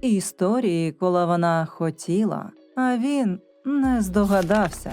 історії, коли вона хотіла, а він не здогадався.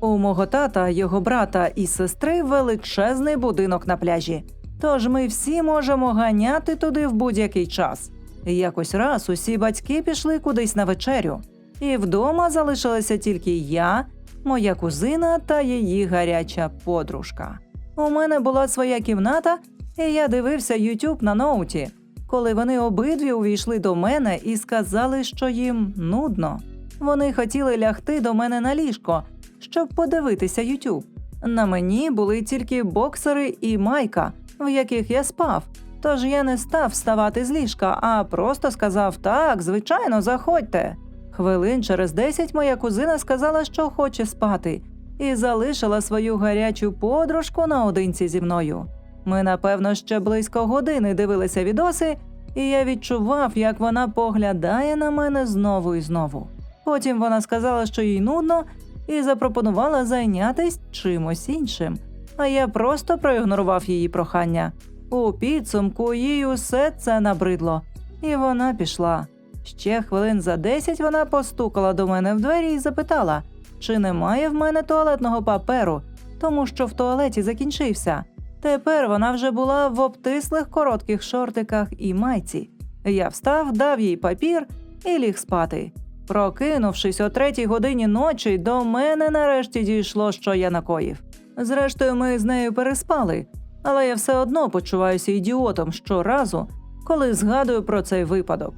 У мого тата, його брата і сестри величезний будинок на пляжі. Тож ми всі можемо ганяти туди в будь-який час. Якось раз усі батьки пішли кудись на вечерю, і вдома залишилася тільки я, моя кузина та її гаряча подружка. У мене була своя кімната, і я дивився YouTube на ноуті, коли вони обидві увійшли до мене і сказали, що їм нудно. Вони хотіли лягти до мене на ліжко, щоб подивитися YouTube. На мені були тільки боксери і майка, в яких я спав. Тож я не став вставати з ліжка, а просто сказав так, звичайно, заходьте. Хвилин через десять моя кузина сказала, що хоче спати, і залишила свою гарячу подружку наодинці зі мною. Ми, напевно, ще близько години дивилися відоси, і я відчував, як вона поглядає на мене знову і знову. Потім вона сказала, що їй нудно, і запропонувала зайнятися чимось іншим. А я просто проігнорував її прохання. У підсумку їй усе це набридло, і вона пішла. Ще хвилин за десять вона постукала до мене в двері і запитала, чи немає в мене туалетного паперу, тому що в туалеті закінчився. Тепер вона вже була в обтислих коротких шортиках і майці. Я встав, дав їй папір і ліг спати. Прокинувшись о третій годині ночі, до мене нарешті дійшло, що я накоїв. Зрештою, ми з нею переспали, але я все одно почуваюся ідіотом щоразу, коли згадую про цей випадок.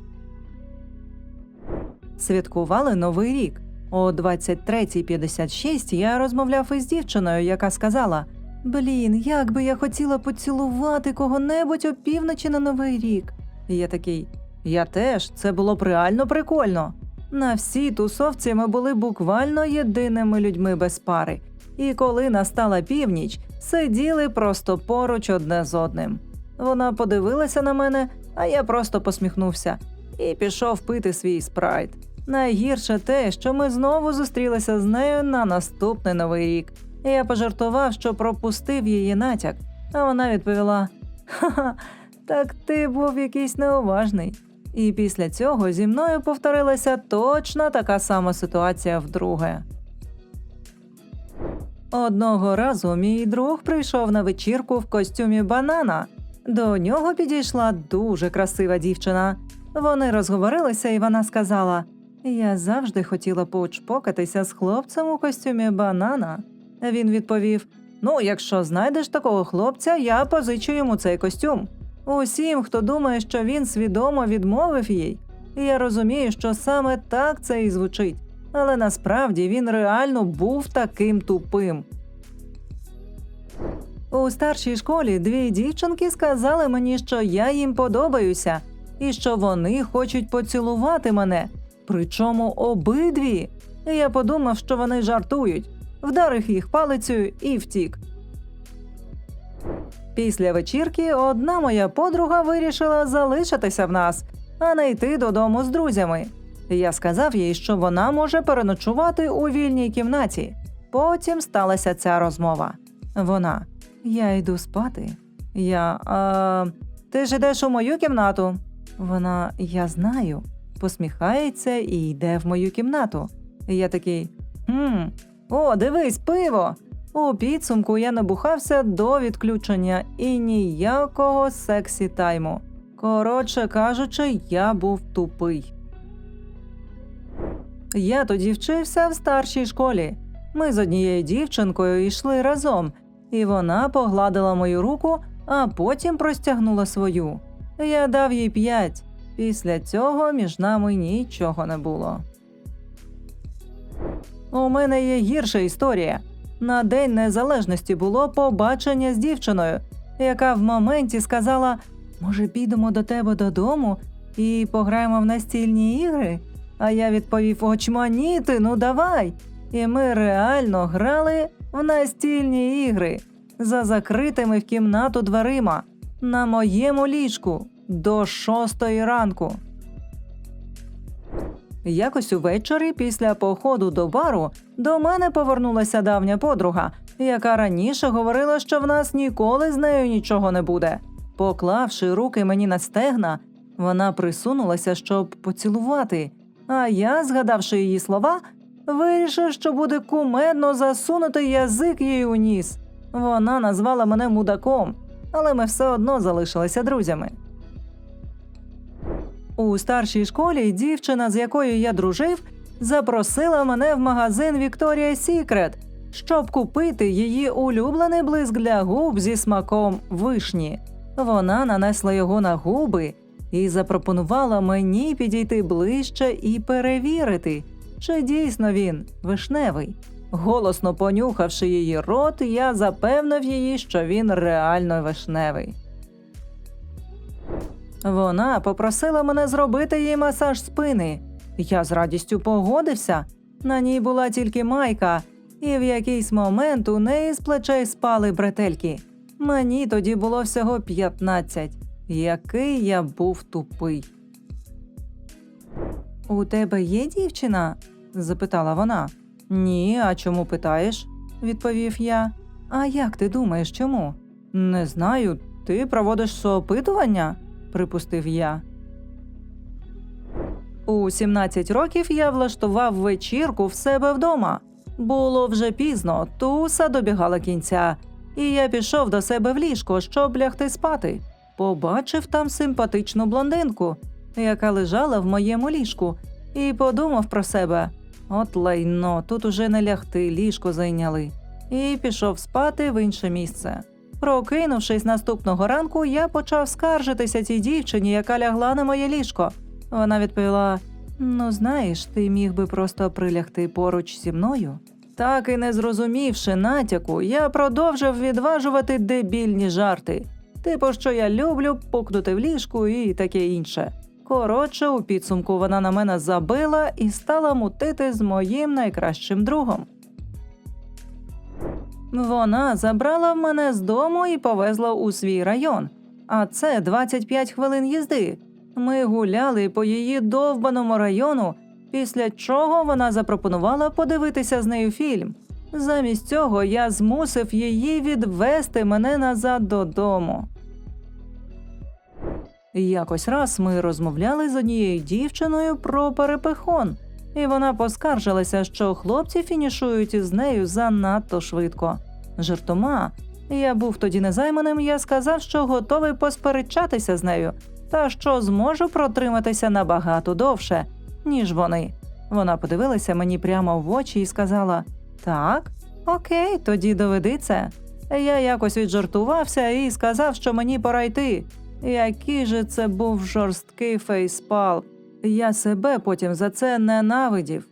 Святкували новий рік. О 23.56 я розмовляв із дівчиною, яка сказала: Блін, як би я хотіла поцілувати кого-небудь опівночі на новий рік. І я такий, я теж, це було б реально прикольно. На всій тусовці ми були буквально єдиними людьми без пари. І коли настала північ, сиділи просто поруч одне з одним. Вона подивилася на мене, а я просто посміхнувся і пішов пити свій спрайт. Найгірше те, що ми знову зустрілися з нею на наступний новий рік. Я пожартував, що пропустив її натяк, а вона відповіла: Ха-ха, так ти був якийсь неуважний. І після цього зі мною повторилася точно така сама ситуація вдруге. Одного разу мій друг прийшов на вечірку в костюмі банана. До нього підійшла дуже красива дівчина. Вони розговорилися, і вона сказала: Я завжди хотіла поучпокатися з хлопцем у костюмі банана. Він відповів: Ну, якщо знайдеш такого хлопця, я позичу йому цей костюм. Усім, хто думає, що він свідомо відмовив їй, я розумію, що саме так це і звучить, але насправді він реально був таким тупим. У старшій школі дві дівчинки сказали мені, що я їм подобаюся, і що вони хочуть поцілувати мене. Причому обидві. Я подумав, що вони жартують, вдарив їх палицею і втік. Після вечірки одна моя подруга вирішила залишитися в нас, а не йти додому з друзями. Я сказав їй, що вона може переночувати у вільній кімнаті. Потім сталася ця розмова. Вона: Я йду спати. Я. А, ти ж йдеш у мою кімнату. Вона Я знаю. Посміхається і йде в мою кімнату. Я такий. Хм, о, дивись, пиво. У підсумку я набухався до відключення і ніякого сексі тайму. Коротше кажучи, я був тупий. Я тоді вчився в старшій школі. Ми з однією дівчинкою йшли разом, і вона погладила мою руку, а потім простягнула свою. Я дав їй п'ять. Після цього між нами нічого не було. У мене є гірша історія. На День Незалежності було побачення з дівчиною, яка в моменті сказала: Може, підемо до тебе додому і пограємо в настільні ігри? А я відповів: Очманіти, ну давай. І ми реально грали в настільні ігри за закритими в кімнату дверима на моєму ліжку до шостої ранку. Якось увечері після походу до бару до мене повернулася давня подруга, яка раніше говорила, що в нас ніколи з нею нічого не буде. Поклавши руки мені на стегна, Вона присунулася, щоб поцілувати, а я, згадавши її слова, вирішив, що буде кумедно засунути язик їй у ніс. Вона назвала мене мудаком, але ми все одно залишилися друзями. У старшій школі дівчина, з якою я дружив, запросила мене в магазин Victoria's Secret, щоб купити її улюблений блиск для губ зі смаком вишні. Вона нанесла його на губи і запропонувала мені підійти ближче і перевірити, чи дійсно він вишневий. Голосно понюхавши її рот, я запевнив її, що він реально вишневий. Вона попросила мене зробити їй масаж спини. Я з радістю погодився. На ній була тільки майка, і в якийсь момент у неї з плечей спали бретельки. Мені тоді було всього 15. Який я був тупий. У тебе є дівчина? запитала вона. Ні, а чому питаєш? відповів я. А як ти думаєш, чому? Не знаю, ти проводиш соопитування? Припустив я. У 17 років я влаштував вечірку в себе вдома. Було вже пізно, туса добігала кінця, і я пішов до себе в ліжко, щоб лягти спати. Побачив там симпатичну блондинку, яка лежала в моєму ліжку, і подумав про себе: от лайно, тут уже не лягти, ліжко зайняли, і пішов спати в інше місце. Прокинувшись наступного ранку, я почав скаржитися цій дівчині, яка лягла на моє ліжко. Вона відповіла: Ну, знаєш, ти міг би просто прилягти поруч зі мною. Так і не зрозумівши натяку, я продовжив відважувати дебільні жарти, типу, що я люблю пукнути в ліжку і таке інше. Коротше, у підсумку вона на мене забила і стала мутити з моїм найкращим другом. Вона забрала мене з дому і повезла у свій район, а це 25 хвилин їзди. Ми гуляли по її довбаному району, після чого вона запропонувала подивитися з нею фільм. Замість цього я змусив її відвести мене назад додому. Якось раз ми розмовляли з однією дівчиною про перепихон, і вона поскаржилася, що хлопці фінішують із нею занадто швидко. Жартома, я був тоді незайманим, я сказав, що готовий посперечатися з нею, та що зможу протриматися набагато довше, ніж вони. Вона подивилася мені прямо в очі і сказала: Так, окей, тоді доведи це. Я якось віджартувався і сказав, що мені пора йти. Який же це був жорсткий фейспал. Я себе потім за це ненавидів.